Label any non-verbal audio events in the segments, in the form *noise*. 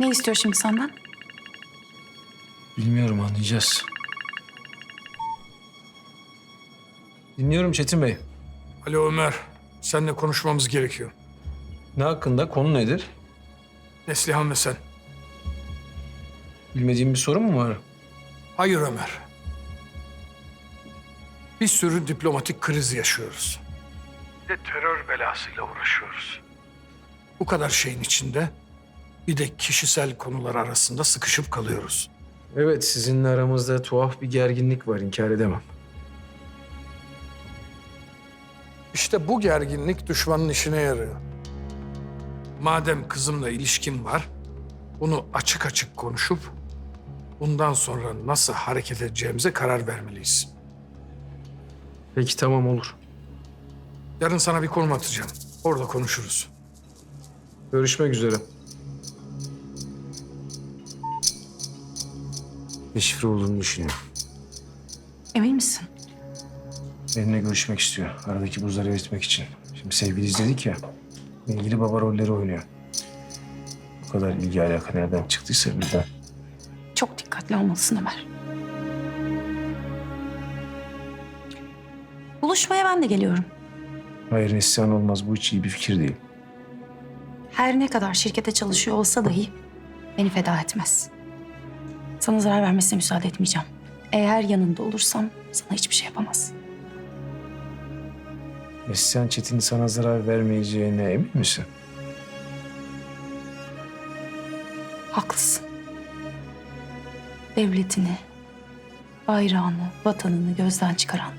Ne istiyor şimdi senden? Bilmiyorum anlayacağız. Dinliyorum Çetin Bey. Alo Ömer, seninle konuşmamız gerekiyor. Ne hakkında? Konu nedir? Neslihan ve sen. Bilmediğim bir sorun mu var? Hayır Ömer. Bir sürü diplomatik kriz yaşıyoruz. Bir de terör belasıyla uğraşıyoruz. Bu kadar şeyin içinde bir de kişisel konular arasında sıkışıp kalıyoruz. Evet, sizinle aramızda tuhaf bir gerginlik var, inkar edemem. İşte bu gerginlik düşmanın işine yarıyor. Madem kızımla ilişkin var, bunu açık açık konuşup bundan sonra nasıl hareket edeceğimize karar vermeliyiz. Peki tamam olur. Yarın sana bir konum atacağım. Orada konuşuruz. Görüşmek üzere. Deşifre olduğunu düşünüyor. Emin misin? Benimle görüşmek istiyor. Aradaki buzları eritmek için. Şimdi sevgiliyiz dedik ya. ilgili baba rolleri oynuyor. Bu kadar ilgi alaka nereden çıktıysa birden. Çok dikkatli olmalısın Ömer. Buluşmaya ben de geliyorum. Hayır isyan olmaz. Bu hiç iyi bir fikir değil. Her ne kadar şirkete çalışıyor olsa dahi beni feda etmez. Sana zarar vermesine müsaade etmeyeceğim. Eğer yanında olursam sana hiçbir şey yapamaz. Neslihan Çetin'in sana zarar vermeyeceğine emin misin? Haklısın. Devletini, bayrağını, vatanını gözden çıkaran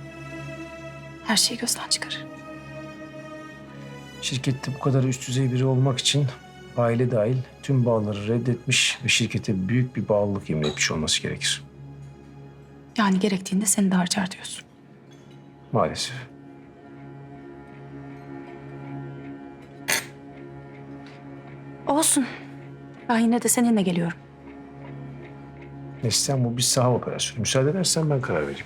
her şeyi gözden çıkarır. Şirkette bu kadar üst düzey biri olmak için aile dahil tüm bağları reddetmiş ve şirkete büyük bir bağlılık yemin etmiş olması gerekir. Yani gerektiğinde seni de harcar diyorsun. Maalesef. Olsun. Ben yine de seninle geliyorum. Neslihan bu bir saha operasyonu. Müsaade edersen ben karar vereyim.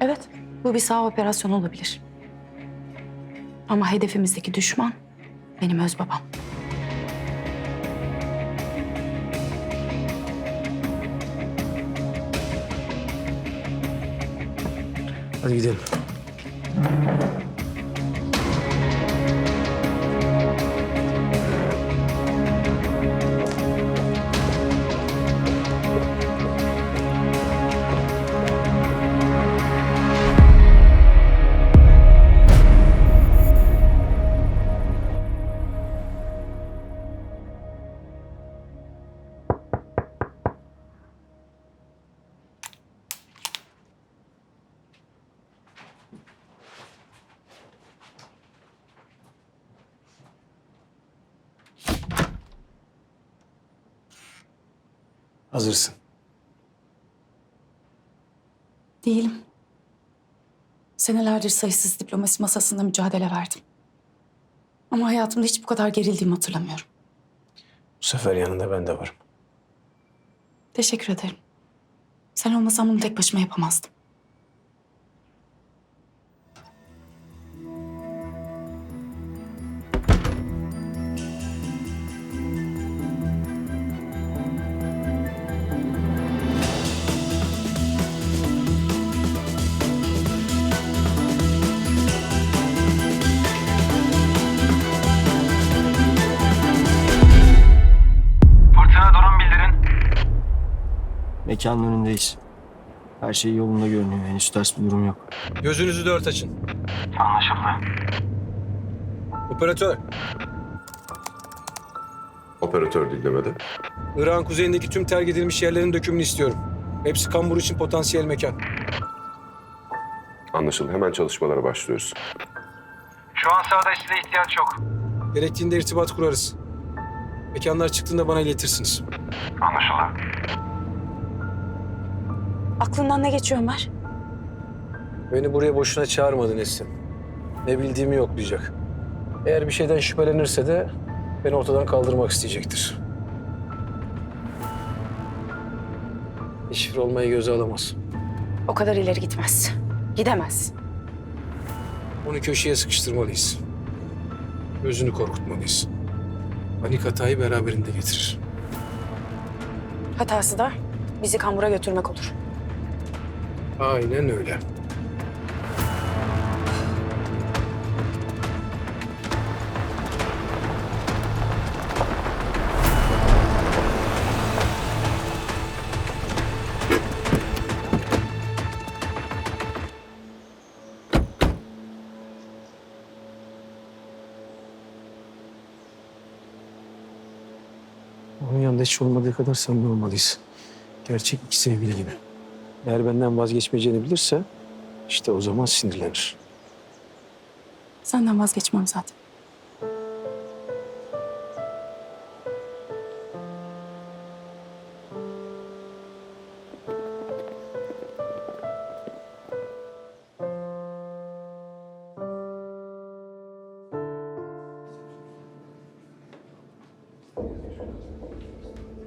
Evet, bu bir sağ operasyon olabilir. Ama hedefimizdeki düşman benim öz babam. Hadi gidelim. Hazırsın. Değilim. Senelerdir sayısız diplomasi masasında mücadele verdim. Ama hayatımda hiç bu kadar gerildiğimi hatırlamıyorum. Bu sefer yanında ben de varım. Teşekkür ederim. Sen olmasan bunu tek başıma yapamazdım. Mekanın önündeyiz. Her şey yolunda görünüyor. Henüz ters bir durum yok. Gözünüzü dört açın. Anlaşıldı. Operatör, Operatör dinlemede. Irak'ın kuzeyindeki tüm terk edilmiş yerlerin dökümünü istiyorum. Hepsi kambur için potansiyel mekan. Anlaşıldı. Hemen çalışmalara başlıyoruz. Şu an sahada size ihtiyaç yok. Gerektiğinde irtibat kurarız. Mekanlar çıktığında bana iletirsiniz. Anlaşıldı. Aklından ne geçiyor Ömer? Beni buraya boşuna çağırmadı Nesin. Ne bildiğimi yoklayacak. Eğer bir şeyden şüphelenirse de beni ortadan kaldırmak isteyecektir. Şifre olmayı göze alamaz. O kadar ileri gitmez. Gidemez. Onu köşeye sıkıştırmalıyız. Gözünü korkutmalıyız. Panik hatayı beraberinde getirir. Hatası da bizi kambura götürmek olur. Aynen öyle. Onun yanında hiç olmadığı kadar samimi olmalıyız. Gerçek iki sevgili gibi. Eğer benden vazgeçmeyeceğini bilirse işte o zaman sinirlenir. Senden vazgeçmem zaten.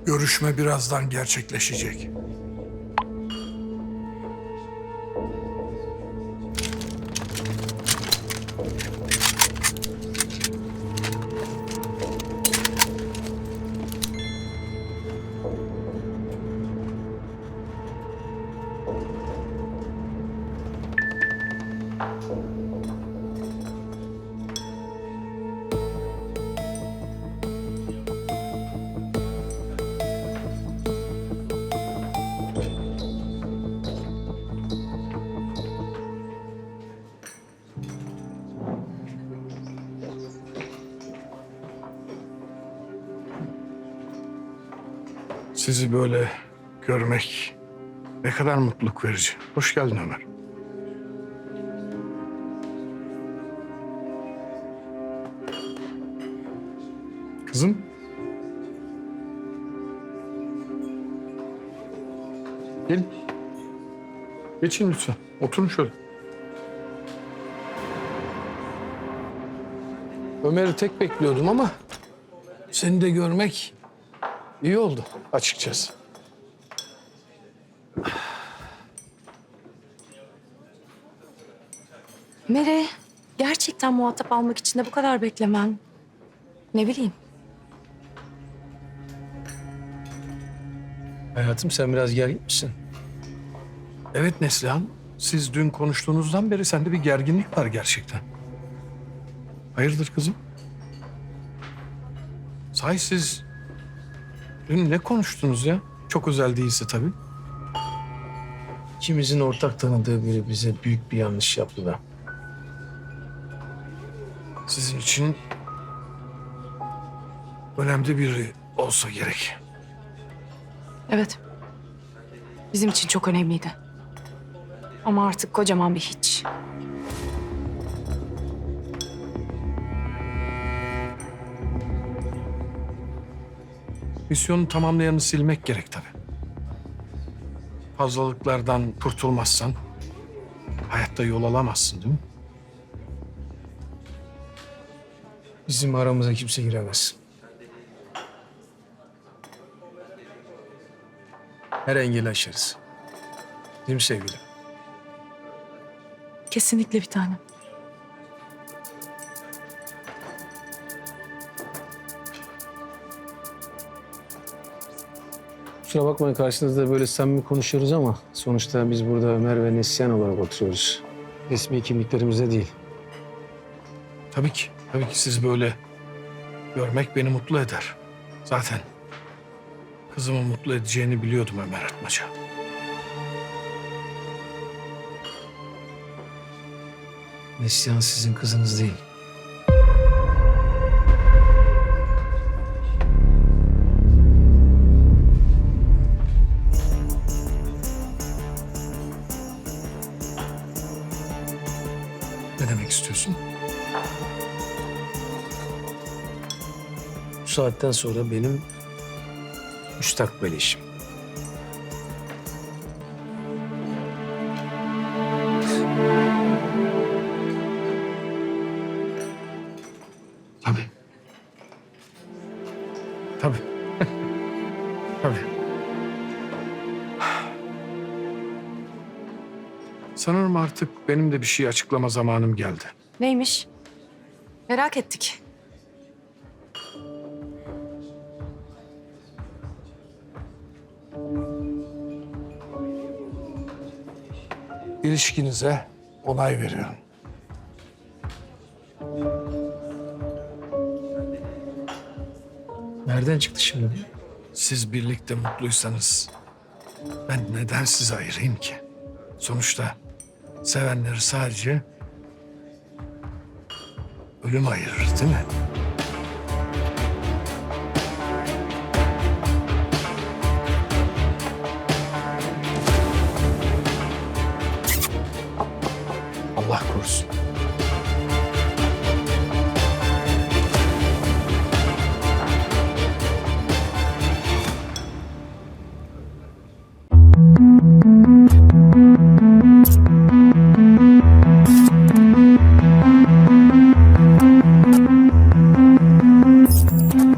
Görüşme birazdan gerçekleşecek. Sizi böyle görmek ne kadar mutluluk verici. Hoş geldin Ömer. Kızım. Gelin. Geçin lütfen. Oturun şöyle. Ömer'i tek bekliyordum ama seni de görmek iyi oldu açıkçası. Mere, gerçekten muhatap almak için de bu kadar beklemen. Ne bileyim. Hayatım sen biraz gergin misin? Evet Neslihan, siz dün konuştuğunuzdan beri sende bir gerginlik var gerçekten. Hayırdır kızım? Sahi siz dün ne konuştunuz ya? Çok özel değilse tabii. İkimizin ortak tanıdığı biri bize büyük bir yanlış yaptı da. Sizin için önemli biri olsa gerek. Evet. Bizim için çok önemliydi. Ama artık kocaman bir hiç. Misyonu tamamlayanı silmek gerek tabii. Fazlalıklardan kurtulmazsan hayatta yol alamazsın değil mi? Bizim aramıza kimse giremez. Her engeli aşarız. Değil mi sevgilim? Kesinlikle bir tane. Kusura bakmayın karşınızda böyle samimi konuşuyoruz ama sonuçta biz burada Ömer ve Neslihan olarak oturuyoruz. Resmi kimliklerimizde değil. Tabii ki. Tabii ki siz böyle görmek beni mutlu eder. Zaten kızımı mutlu edeceğini biliyordum Ömer Atmaca. Neslihan sizin kızınız değil. Saatten sonra benim müstakbel eşim. Tabii. Tabii. *laughs* Tabii. Sanırım artık benim de bir şey açıklama zamanım geldi. Neymiş? Merak ettik. İlişkinize onay veriyorum. Nereden çıktı şimdi? Siz birlikte mutluysanız ben neden sizi ayırayım ki? Sonuçta sevenleri sadece ölüm ayırır değil mi?